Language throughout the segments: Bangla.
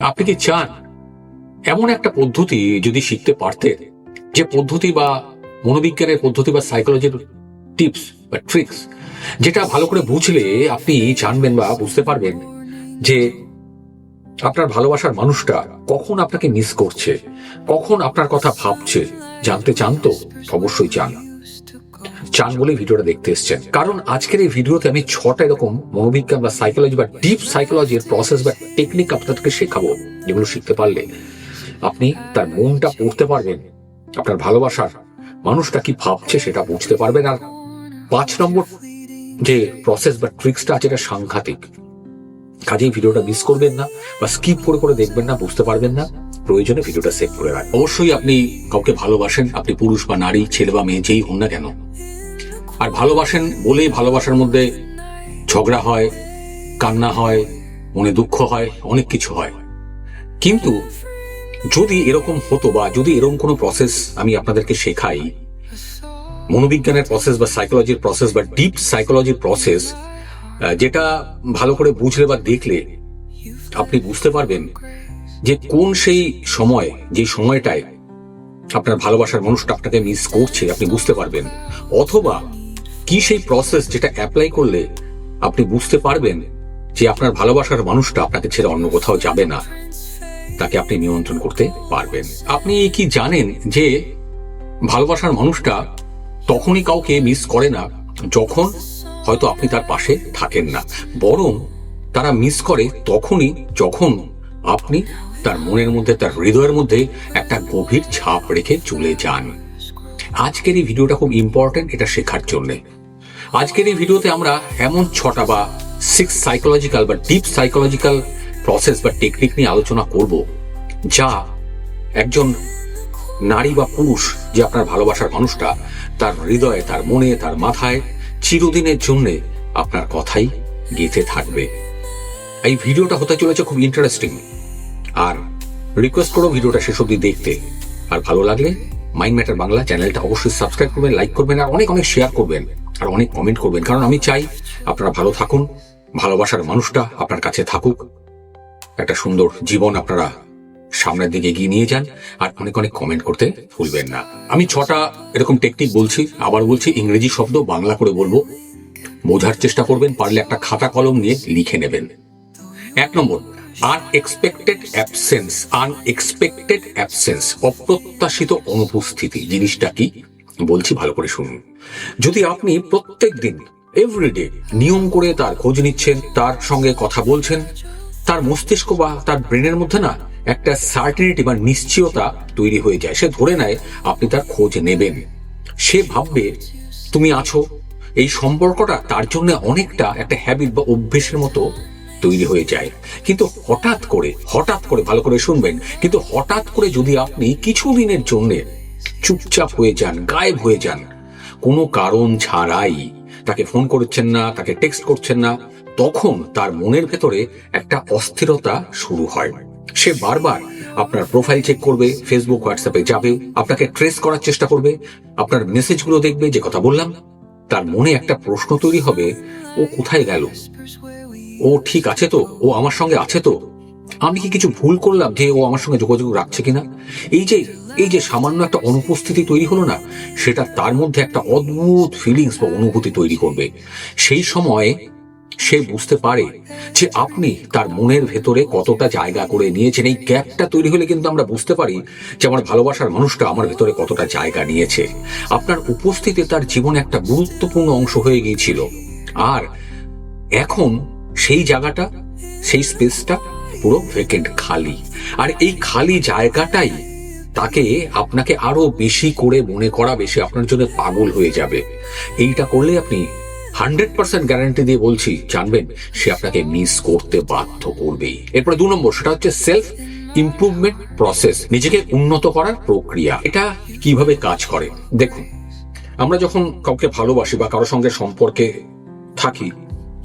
আপনি কি চান এমন একটা পদ্ধতি যদি শিখতে পারতেন? যে পদ্ধতি বা মনোবিজ্ঞানের পদ্ধতি বা সাইকোলজির টিপস বা ট্রিক্স যেটা ভালো করে বুঝলে আপনি জানবেন বা বুঝতে পারবেন যে আপনার ভালোবাসার মানুষটা কখন আপনাকে মিস করছে, কখন আপনার কথা ভাবছে, জানতে চান তো অবশ্যই চান চান বলে ভিডিওটা দেখতে এসছেন। কারণ আজকের এই ভিডিওতে আমি ছটা এরকম মনোবিজ্ঞান বা সাইকোলজি বা ডিপ সাইকোলজির প্রসেস বা টেকনিক আপনাদেরকে শেখাবো, যেগুলো শিখতে পারলে আপনি তার মনটা পড়তে পারবেন, আপনার ভালোবাসার মানুষটা কি ভাবছে সেটা বুঝতে পারবেন। আর পাঁচ নম্বর যে প্রসেস বা ট্রিক্সটা আছে এটা সাংঘাতিক। কাজেই ভিডিওটা মিস করবেন না বা স্কিপ করে করে দেখবেন না, বুঝতে পারবেন না। প্রয়োজনে ভিডিওটা সেভ করে রাখবেন। অবশ্যই আপনি কাউকে ভালোবাসেন, আপনি পুরুষ বা নারী, ছেলে বা মেয়ে, যেই হন না কেন আর ভালোবাসেন বলেই ভালোবাসার মধ্যে ঝগড়া হয়, কান্না হয়, মনে দুঃখ হয়, অনেক কিছু হয়। কিন্তু যদি এরকম হতো বা যদি এরকম কোনো প্রসেস আমি আপনাদেরকে শেখাই, মনোবিজ্ঞানের প্রসেস বা সাইকোলজির প্রসেস বা ডিপ সাইকোলজির প্রসেস যেটা ভালো করে বুঝলে বা দেখলে আপনি বুঝতে পারবেন যে কোন সেই সময়, যে সময়টায় আপনার ভালোবাসার মানুষটা আপনাকে মিস করছে, আপনি বুঝতে পারবেন। অথবা কি সেই প্রসেস যেটা অ্যাপ্লাই করলে আপনি বুঝতে পারবেন যে আপনার ভালোবাসার মানুষটা আপনাকে ছেড়ে অন্য কোথাও যাবে না? তাকে আপনি নিয়ন্ত্রণ করতে পারবেন। আপনি কি জানেন যে ভালোবাসার মানুষটা তখনই কাউকে মিস করে না, যখন হয়তো আপনি তার পাশে থাকেন না। বরং তারা মিস করে তখনই যখন আপনি তার মনের মধ্যে, তার হৃদয়ের মধ্যে একটা গভীর ছাপ রেখে চলে যান। আজকের এই ভিডিওটা খুব ইম্পর্টেন্ট এটা শেখার জন্য। আজকের এই ভিডিওতে আমরা এমন ছটা বা সিক্স সাইকোলজিক্যাল বা ডিপ সাইকোলজিক্যাল প্রসেস বা টেকনিক নিয়ে আলোচনা করব, যা একজন নারী বা পুরুষ যে আপনার ভালোবাসার মানুষটা, তার হৃদয়ে, তার মনে, তার মাথায় চিরদিনের জন্যে আপনার কথাই গেঁথে থাকবে। এই ভিডিওটা হতে চলেছে খুব ইন্টারেস্টিং আর রিকোয়েস্ট করো ভিডিওটা শেষ অব্দি দেখতে। আর ভালো লাগলে মাইন্ড ম্যাটার বাংলা চ্যানেলটা অবশ্যই সাবস্ক্রাইব করবেন লাইক করবেন, আর অনেক অনেক শেয়ার করবেন। আর অনেক কমেন্ট করবেন। কারণ আমি চাই আপনারা ভালো থাকুন, ভালোবাসার মানুষটা আপনার কাছে থাকুক। একটা সুন্দর জীবন আপনারা সামনের দিকে এগিয়ে নিয়ে যান, আর অনেক অনেক কমেন্ট করতে ভুলবেন না। আমি ছটা এরকম টেকনিক বলছি, আবার বলছি ইংরেজি শব্দ বাংলা করে বলব। বোঝার চেষ্টা করবেন, পারলে একটা খাতা কলম নিয়ে লিখে নেবেন। এক নম্বর আনএক্সপেক্টেড অ্যাবসেন্স আনএক্সপেক্টেড অ্যাবসেন্স অপ্রত্যাশিত অনুপস্থিতি। জিনিসটা কি? বলছি ভালো করে শুনুন। যদি আপনি প্রত্যেক দিন এভরিডে নিয়ম করে তার খোঁজ নিচ্ছেন, তার সঙ্গে কথা বলছেন, তার মস্তিষ্ক বা তার ব্রেনের মধ্যে না একটা সার্টিনিটি বা নিশ্চয়তা তৈরি হয়ে যায়, সে ধরে নেয় আপনি তার খোঁজ নেবেন। সে ভাববে, তুমি আছো। এই সম্পর্কটা তার জন্য অনেকটা একটা হ্যাবিট বা অভ্যেসের মতো তৈরি হয়ে যায়। কিন্তু হঠাৎ করে হঠাৎ করে, ভালো করে শুনবেন, কিন্তু হঠাৎ করে যদি আপনি কিছুদিনের জন্য চুপচাপ হয়ে যান, গায়েব হয়ে যান। কোনো কারণ ছাড়াই তাকে ফোন করছেন না, তাকে টেক্সট করছেন না। তখন তার মনের ভেতরে একটা অস্থিরতা শুরু হয়। সে বারবার আপনার প্রোফাইল চেক করবে ফেসবুক হোয়াটসঅ্যাপে যাবে, আপনাকে ট্রেস করার চেষ্টা করবে, আপনার মেসেজগুলো দেখবে, যে কথা বললাম। তার মনে একটা প্রশ্ন তৈরি হবে, ও কোথায় গেল? ও ঠিক আছে তো? ও আমার সঙ্গে আছে তো? আমি কি কিছু ভুল করলাম যে ও আমার সঙ্গে যোগাযোগ রাখছে কিনা? এই যে এই যে সামান্য একটা অনুপস্থিতি তৈরি হলো না, সেটা তার মধ্যে একটা অদ্ভুত ফিলিংস বা অনুভূতি তৈরি করবে। সেই সময় সে বুঝতে পারে যে আপনি তার মনের ভেতরে কতটা জায়গা করে নিয়েছেন। এই গ্যাপটা তৈরি হলে কিন্তু আমরা বুঝতে পারি যে আমার ভালোবাসার মানুষটা আমার ভেতরে কতটা জায়গা নিয়েছে। আপনার উপস্থিতি তার জীবনে একটা গুরুত্বপূর্ণ অংশ হয়ে গিয়েছিল। আর এখন সেই জায়গাটা, সেই স্পেসটা পুরো ভেকেন্ট খালি। আর এই খালি জায়গাটাই তাকে আপনাকে আরও বেশি করে মনে করা, বেশি আপনার জন্য পাগল হয়ে যাবে। এইটা করলে আপনি হান্ড্রেড পার্সেন্ট গ্যারান্টি দিয়ে বলছি, জানবেন, সে আপনাকে মিস করতে বাধ্য করবেই। এরপরে দু নম্বর, সেটা হচ্ছে সেলফ ইমপ্রুভমেন্ট প্রসেস নিজেকে উন্নত করার প্রক্রিয়া। এটা কীভাবে কাজ করে? দেখুন, আমরা যখন কাউকে ভালোবাসি বা কারোর সঙ্গে সম্পর্কে থাকি,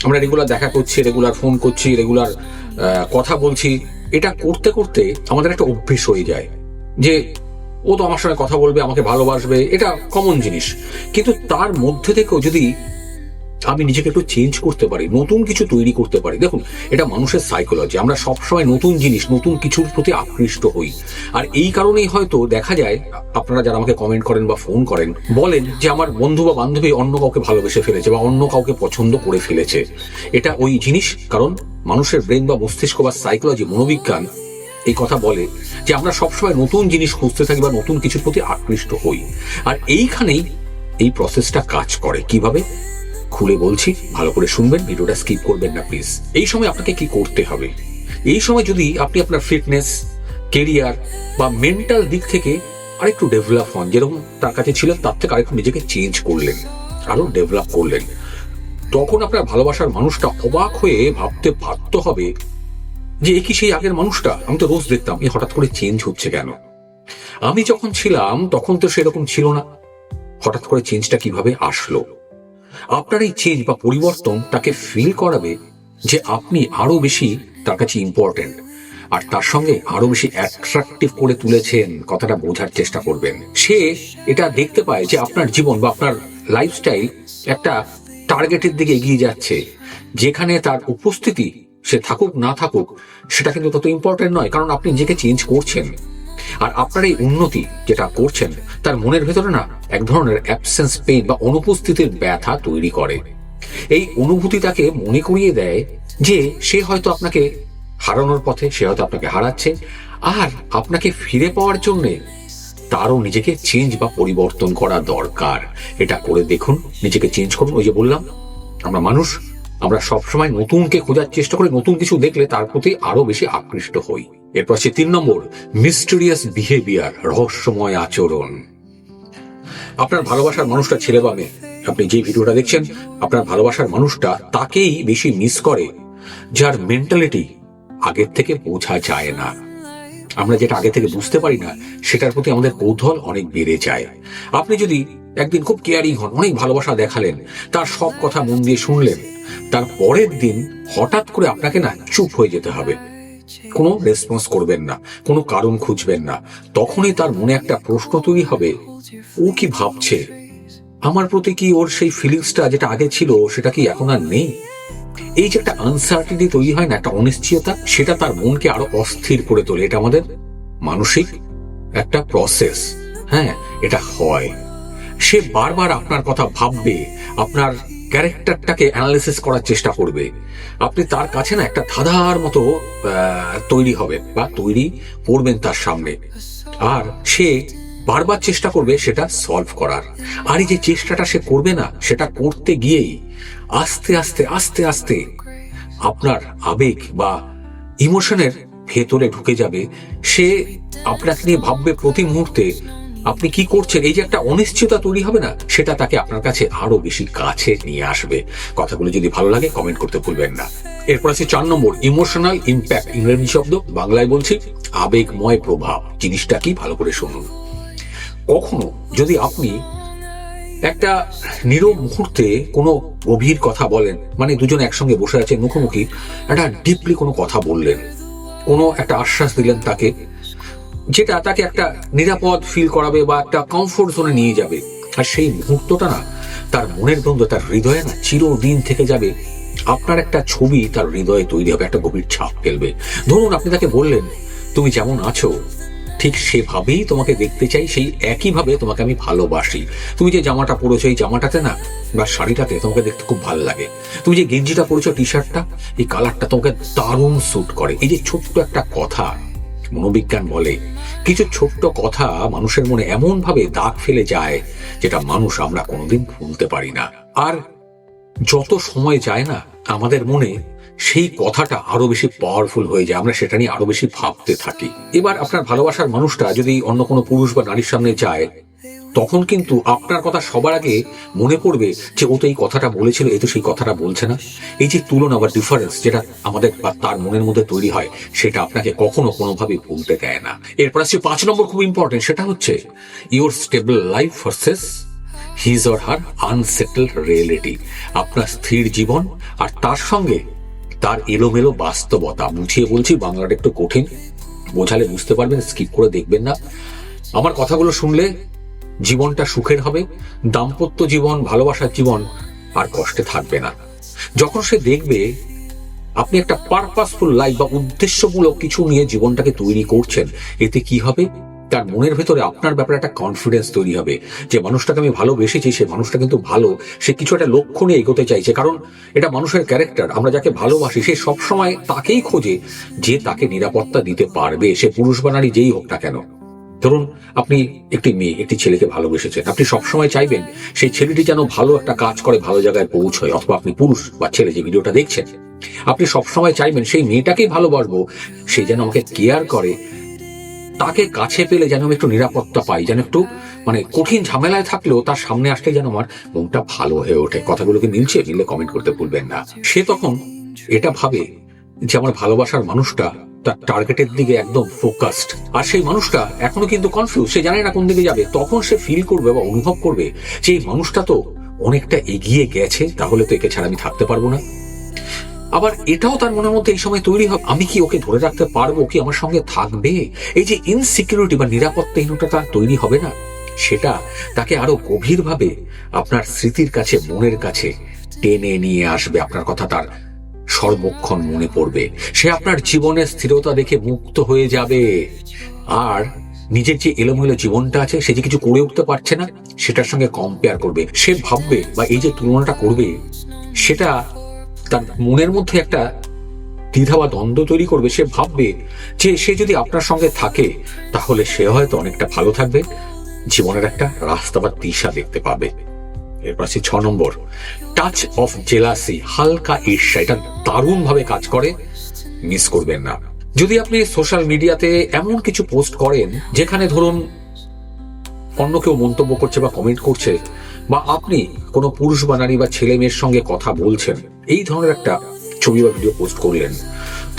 আমরা রেগুলার দেখা করছি রেগুলার ফোন করছি রেগুলার কথা বলছি, এটা করতে করতে আমাদের একটা অভ্যেস হয়ে যায়। যে ও তো আমার সঙ্গে কথা বলবে, আমাকে ভালোবাসবে, এটা কমন জিনিস। কিন্তু তার মধ্যে থেকেও যদি আমি নিজেকে একটু চেঞ্জ করতে পারি, নতুন কিছু তৈরি করতে পারি, দেখুন, এটা মানুষের সাইকোলজি আমরা সবসময় নতুন জিনিস, নতুন কিছুর প্রতি আকৃষ্ট হই। আর এই কারণেই হয়তো দেখা যায়, আপনারা যারা আমাকে কমেন্ট করেন বা ফোন করেন, বলেন যে আমার বন্ধু বা বান্ধবী অন্য কাউকে ভালোবেসে ফেলেছে বা অন্য কাউকে পছন্দ করে ফেলেছে। এটা ওই জিনিস, কারণ মানুষের ব্রেন বা মস্তিষ্ক বা সাইকোলজি মনোবিজ্ঞান এই কথা বলে যে আমরা সবসময় নতুন জিনিস খুঁজতে থাকি বা নতুন কিছুর প্রতি আকৃষ্ট হই। আর এইখানেই এই প্রসেসটা কাজ করে। কীভাবে? খুলে বলছি, ভালো করে শুনবেন, ভিডিওটা স্কিপ করবেন না প্লিজ এই সময় আপনাকে কি করতে হবে? এই সময় যদি আপনি আপনার ফিটনেস কেরিয়ার বা মেন্টাল দিক থেকে আরেকটু ডেভেলপ হন, যেরকম তার কাছে ছিলেন, তার থেকে আরেকটু নিজেকে চেঞ্জ করলেন, আরও ডেভেলপ করলেন, তখন আপনার ভালোবাসার মানুষটা অবাক হয়ে ভাবতে বাধ্য হবে যে এ কি সেই আগের মানুষটা? আমি তো রোজ দেখতাম, এ হঠাৎ করে চেঞ্জ হচ্ছে কেন? আমি যখন ছিলাম, তখন তো সেরকম ছিল না। হঠাৎ করে চেঞ্জটা কীভাবে আসলো? আপনার এই চেঞ্জ বা পরিবর্তন তাকে ফিল করাবে যে আপনি আরও বেশি তার কাছে ইম্পর্টেন্ট আর তার সঙ্গে আরও বেশি অ্যাট্রাকটিভ করে তুলেছেন, কথাটা বোঝার চেষ্টা করবেন। সে এটা দেখতে পায় যে আপনার জীবন বা আপনার লাইফস্টাইল একটা টার্গেটের দিকে এগিয়ে যাচ্ছে, যেখানে তার উপস্থিতি সে থাকুক, না থাকুক, সেটা কিন্তু তত ইম্পর্টেন্ট নয়, কারণ আপনি নিজেকে চেঞ্জ করছেন। আর আপনার এই উন্নতি যেটা করছেন, তার মনের ভেতরে না এক ধরনের অ্যাবসেন্স পেইন বা অনুপস্থিতির ব্যথা তৈরি করে। এই অনুভূতি তাকে মনে করিয়ে দেয় যে সে হয়তো আপনাকে হারানোর পথে, সে হয়তো আপনাকে হারাচ্ছে, আর আপনাকে ফিরে পাওয়ার জন্য তারও নিজেকে চেঞ্জ বা পরিবর্তন করা দরকার। এটা করে দেখুন, নিজেকে চেঞ্জ করুন, ওই যে বললাম, আমরা মানুষ আমরা সবসময় নতুনকে খোঁজার চেষ্টা করে নতুন কিছু দেখলে তার প্রতি আরও বেশি আকৃষ্ট হই। এরপর আছে তিন নম্বর মিস্টেরিয়াস বিহেভিয়ার রহস্যময় আচরণ। আপনার ভালোবাসার মানুষটা ছেলে বা মেয়ে। আপনি যে ভিডিওটা দেখছেন, আপনার ভালোবাসার মানুষটা তাকেই বেশি মিস করে, যার মেন্টালিটি আগের থেকে বোঝা যায় না। আমরা যেটা আগে থেকে বুঝতে পারি না, সেটার প্রতি আমাদের কৌতূহল অনেক বেড়ে যায়। আপনি যদি একদিন খুব কেয়ারিং হন, অনেক ভালোবাসা দেখালেন, তার সব কথা মন দিয়ে শুনলেন। তার পরের দিন হঠাৎ করে আপনাকে না চুপ হয়ে যেতে হবে। কোনো রেসপন্স করবেন না, কোনো কারণ খুঁজবেন না। তখনই তার মনে একটা প্রশ্ন তৈরি হবে, ও কি ভাবছে? আমার প্রতি কি ওর সেই ফিলিংসটা যেটা আগে ছিল, সেটা কি এখন আর নেই? এই যে একটা আনসার্টিনিটি তৈরি হয় না, একটা অনিশ্চয়তা, সেটা তার মনকে আরও অস্থির করে তোলে। এটা আমাদের মানসিক একটা প্রসেস হ্যাঁ এটা হয়। সে বারবার আপনার কথা ভাববে, আপনার ক্যারেক্টারটাকে অ্যানালিসিস করার চেষ্টা করবে। আপনি তার কাছে না একটা ধাঁধার মতো তৈরি হবে বা তৈরি করবেন তার সামনে। আর সে বারবার চেষ্টা করবে সেটা সলভ করার। আর এই যে চেষ্টাটা সে করবে না, সেটা করতে গিয়েই আস্তে আস্তে আস্তে আস্তে আপনার আবেগ বা ইমোশনের ভেতরে ঢুকে যাবে। সে আপনাকে নিয়ে ভাববে প্রতি মুহূর্তে আপনি কি করছেন? এই যে একটা অনিশ্চয়তা তৈরি হবে না, সেটা তাকে আপনার কাছে আরও বেশি কাছে নিয়ে আসবে। কথাগুলো যদি ভালো লাগে কমেন্ট করতে ভুলবেন না। এরপর আছে চার নম্বর ইমোশনাল ইম্প্যাক্ট ইংরেজি শব্দ, বাংলায় বলছি, আবেগময় প্রভাব। জিনিসটা কি? ভালো করে শুনুন। কখনো যদি আপনি একটা নীরব মুহূর্তে কোনো গভীর কথা বলেন মানে দুজন একসঙ্গে বসে আছেন মুখোমুখি, একটা ডিপলি কোনো কথা বললেন, কোনো একটা আশ্বাস দিলেন তাকে যেটা তাকে একটা নিরাপদ ফিল করাবে বা একটা কমফোর্ট জোনে নিয়ে যাবে। আর সেই মুহূর্তটা না, তার মনের দ্বন্দ্ব, তার হৃদয়ে না চিরদিন থেকে যাবে। আপনার একটা ছবি তার হৃদয়ে তৈরি হবে, একটা গভীর ছাপ ফেলবে। ধরুন আপনি তাকে বললেন, তুমি যেমন আছো, ঠিক সেভাবেই তোমাকে দেখতে চাই, সেই একইভাবে তোমাকে আমি ভালোবাসি। তুমি যে জামাটা পরেছো, এই জামাটাতে না, বা শাড়িটাতে তোমাকে দেখতে খুব ভালো লাগে। তুমি যে গেঞ্জিটা পরেছো টি শার্টটা এই কালারটা তোমাকে দারুণ স্যুট করে। এই যে ছোট্ট একটা কথা মনোবিজ্ঞান বলে। কিছু ছোট্ট কথা মানুষের মনে এমনভাবে দাগ ফেলে যায়, যেটা মানুষ আমরা কোনোদিন ভুলতে পারি না। আর যত সময় যায় না, আমাদের মনে সেই কথাটা আরও বেশি পাওয়ারফুল হয়ে যায়। আমরা সেটা নিয়ে আরও বেশি ভাবতে থাকি। এবার আপনার ভালোবাসার মানুষটা যদি অন্য কোনো পুরুষ বা নারীর সামনে যায় তখন কিন্তু আপনার কথা সবার আগে মনে পড়বে যে ও তো এই কথাটা বলেছিল, এই তো সেই কথাটা বলছে না। এই যে তুলনা বা ডিফারেন্স যেটা আমাদের বা তার মনের মধ্যে তৈরি হয়, সেটা আপনাকে কখনো কোনোভাবে ভুলতে দেয় না। এরপর আসছে পাঁচ নম্বর খুব ইম্পর্টেন্ট সেটা হচ্ছে your stable life versus his or her unsettle reality আপনার স্থির জীবন আর তার সঙ্গে তার এলোমেলো বাস্তবতা। বুঝিয়ে বলছি, বাংলাটা একটু কঠিন, বোঝালে বুঝতে পারবেন স্কিপ করে দেখবেন না। আমার কথাগুলো শুনলে জীবনটা সুখের হবে, দাম্পত্য জীবন, ভালোবাসার জীবন আর কষ্টে থাকবে না। যখন সে দেখবে আপনি একটা পারপাসফুল লাইফ বা উদ্দেশ্যমূলক কিছু নিয়ে জীবনটাকে তৈরি করছেন, এতে কি হবে? তার মনের ভেতরে আপনার ব্যাপারে একটা কনফিডেন্স তৈরি হবে যে মানুষটাকে আমি ভালোবেসেছি, সে মানুষটা কিন্তু ভালো, সে কিছু একটা লক্ষ্য নিয়ে এগোতে চাইছে। কারণ এটা মানুষের ক্যারেক্টার আমরা যাকে ভালোবাসি, সে সবসময় তাকেই খোঁজে যে তাকে নিরাপত্তা দিতে পারবে, সে পুরুষ বা নারী যেই হোক না কেন। ধরুন, আপনি একটি মেয়ে, একটি ছেলেকে ভালোবেসেছেন। আপনি সবসময় চাইবেন সেই ছেলেটি যেন ভালো একটা কাজ করে, ভালো জায়গায় পৌঁছয়, অথবা আপনি পুরুষ বা ছেলে যে ভিডিওটা দেখছেন। আপনি সবসময় চাইবেন সেই মেয়েটাকেই ভালোবাসবো, সে যেন আমাকে কেয়ার করে, তাকে কাছে পেলে যেন আমি একটু নিরাপত্তা পাই, যেন একটু মানে কঠিন ঝামেলায় থাকলেও তার সামনে আসলে যেন আমার মনটা ভালো হয়ে ওঠে। কথাগুলোকে মিলছে? মিললে কমেন্ট করতে ভুলবেন না। সে তখন এটা ভাবে যে আমার ভালোবাসার মানুষটা তার টার্গেটের দিকে একদম ফোকাসড আর সেই মানুষটা এখনও কিন্তু কনফিউজ সে জানে না কোন দিকে যাবে। তখন সে ফিল করবে বা অনুভব করবে যে এই মানুষটা তো অনেকটা এগিয়ে গেছে, তাহলে তো একে ছাড়া আমি থাকতে পারব না। আবার এটাও তার মনের মধ্যে এই সময় তৈরি হবে আমি কি ওকে ধরে রাখতে পারব? কি আমার সঙ্গে থাকবে? এই যে ইনসিকিউরিটি বা নিরাপত্তাহীনতা তার তৈরি হবে না? সেটা তাকে আরও গভীরভাবে আপনার স্মৃতির কাছে, মনের কাছে টেনে নিয়ে আসবে আপনার কথা তার। সর্বক্ষণ মনে পড়বে। সে আপনার জীবনের স্থিরতা দেখে মুক্ত হয়ে যাবে। আর নিজের যে এলোমেলো জীবনটা আছে, সে যে কিছু করে উঠতে পারছে না, সেটার সঙ্গে কম্পেয়ার করবে। সে ভাববে বা এই যে তুলনাটা করবে, সেটা তার মনের মধ্যে একটা দ্বিধা বা দ্বন্দ্ব তৈরি করবে। সে ভাববে যে সে যদি আপনার সঙ্গে থাকে, তাহলে সে হয়তো অনেকটা ভালো থাকবে, জীবনের একটা রাস্তা বা দিশা দেখতে পাবে। এরপর আছে ছ নম্বর। টাচ অফ জেলাসি হালকা ঈর্ষা, এটা দারুণ ভাবে কাজ করে মিস করবেন না। যদি আপনি সোশ্যাল মিডিয়াতে এমন কিছু পোস্ট করেন, যেখানে ধরুন অন্য কেউ মন্তব্য করছে বা কমেন্ট করছে, বা আপনি কোনো পুরুষ বা নারী বা ছেলে মেয়ের সঙ্গে কথা বলছেন, এই ধরনের একটা ছবি বা ভিডিও পোস্ট করলেন,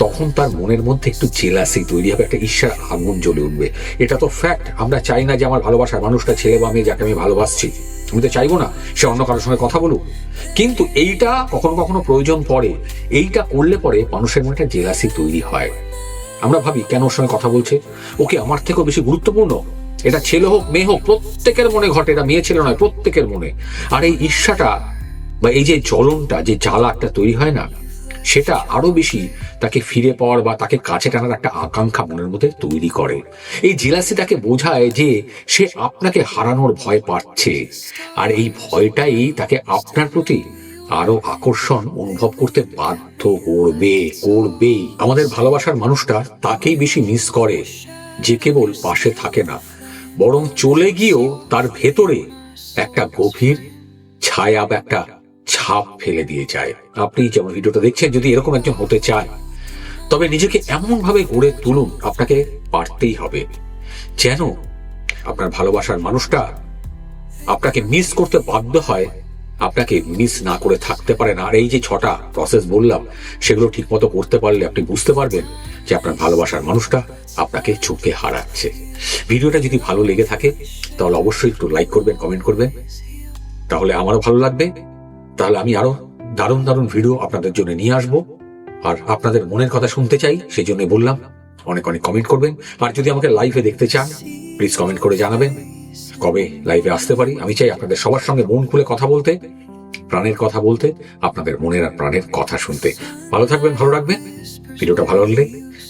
তখন তার মনের মধ্যে একটু জেলাসি তৈরি হবে, একটা ঈর্ষার আগুন জ্বলে উঠবে। এটা তো ফ্যাক্ট আমরা চাই না যে আমার ভালোবাসার মানুষটা ছেলে বা মেয়ে যাকে আমি ভালোবাসছি। আমি তো চাইব না সে অন্য কারোর সঙ্গে কথা বলুক। কিন্তু এইটা কখনো কখনো প্রয়োজন পড়ে। এইটা করলে পরে মানুষের মনে একটা জেলাসি তৈরি হয়। আমরা ভাবি, কেন ওর সঙ্গে কথা বলছে? ওকে আমার থেকেও বেশি গুরুত্বপূর্ণ? এটা ছেলে হোক, মেয়ে হোক, প্রত্যেকের মনে ঘটে। এটা মেয়ে ছেলে নয়, প্রত্যেকের মনে। আর এই ঈর্ষাটা বা এই যে জ্বলনটা, যে জ্বালা একটা তৈরি হয় না সেটা আরও বেশি তাকে ফিরে পাওয়ার বা তাকে কাছে টানার একটা আকাঙ্ক্ষা মনের মধ্যে তৈরি করে। এই জেলাসি তাকে বোঝায় যে সে আপনাকে হারানোর ভয় পাচ্ছে। আর এই ভয়টাই তাকে আপনার প্রতি আরও আকর্ষণ অনুভব করতে বাধ্য করবে, করবেই। আমাদের ভালোবাসার মানুষটা তাকেই বেশি মিস করে, যে কেবল পাশে থাকে না। বরং চলে গিয়েও তার ভেতরে একটা গভীর ছায়া বা একটা ছাপ ফেলে দিয়ে যায়। আপনি যেমন ভিডিওটা দেখছেন, যদি এরকম একজন হতে চায় তবে নিজেকে এমন ভাবে গড়ে তুলুন, আপনাকে পারতেই হবে। যেন আপনার ভালোবাসার মানুষটা আপনাকে মিস করতে বাধ্য হয়, আপনাকে মিস না করে থাকতে পারেন। আর এই যে ছটা প্রসেস বললাম, সেগুলো ঠিক মতো করতে পারলে আপনি বুঝতে পারবেন যে আপনার ভালোবাসার মানুষটা আপনাকে চোখে হারাচ্ছে। ভিডিওটা যদি ভালো লেগে থাকে, তাহলে অবশ্যই একটু লাইক করবেন কমেন্ট করবেন। তাহলে আমারও ভালো লাগবে। তাহলে আমি আরও দারুণ দারুণ ভিডিও আপনাদের জন্য নিয়ে আসব। আর আপনাদের মনের কথা শুনতে চাই, সেই জন্য বললাম, অনেক অনেক কমেন্ট করবেন। আর যদি আমাকে লাইভে দেখতে চান প্লিজ কমেন্ট করে জানাবেন। কবে লাইভে আসতে পারি? আমি চাই আপনাদের সবার সঙ্গে মন খুলে কথা বলতে, প্রাণের কথা বলতে, আপনাদের মনের আর প্রাণের কথা শুনতে। ভালো থাকবেন, ভালো রাখবেন। ভিডিওটা ভালো লাগলে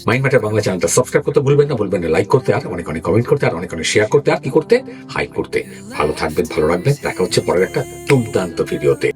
মাইন্ড ম্যাটার বাংলা চ্যানেলটা সাবস্ক্রাইব করতে ভুলবেন না ভুলবেন না লাইক করতে, আর অনেক অনেক কমেন্ট করতে, আর অনেক অনেক শেয়ার করতে, আর কি করতে? হাইপ করতে। ভালো থাকবেন, ভালো রাখবেন। দেখা হচ্ছে পরের একটা দুর্দান্ত ভিডিওতে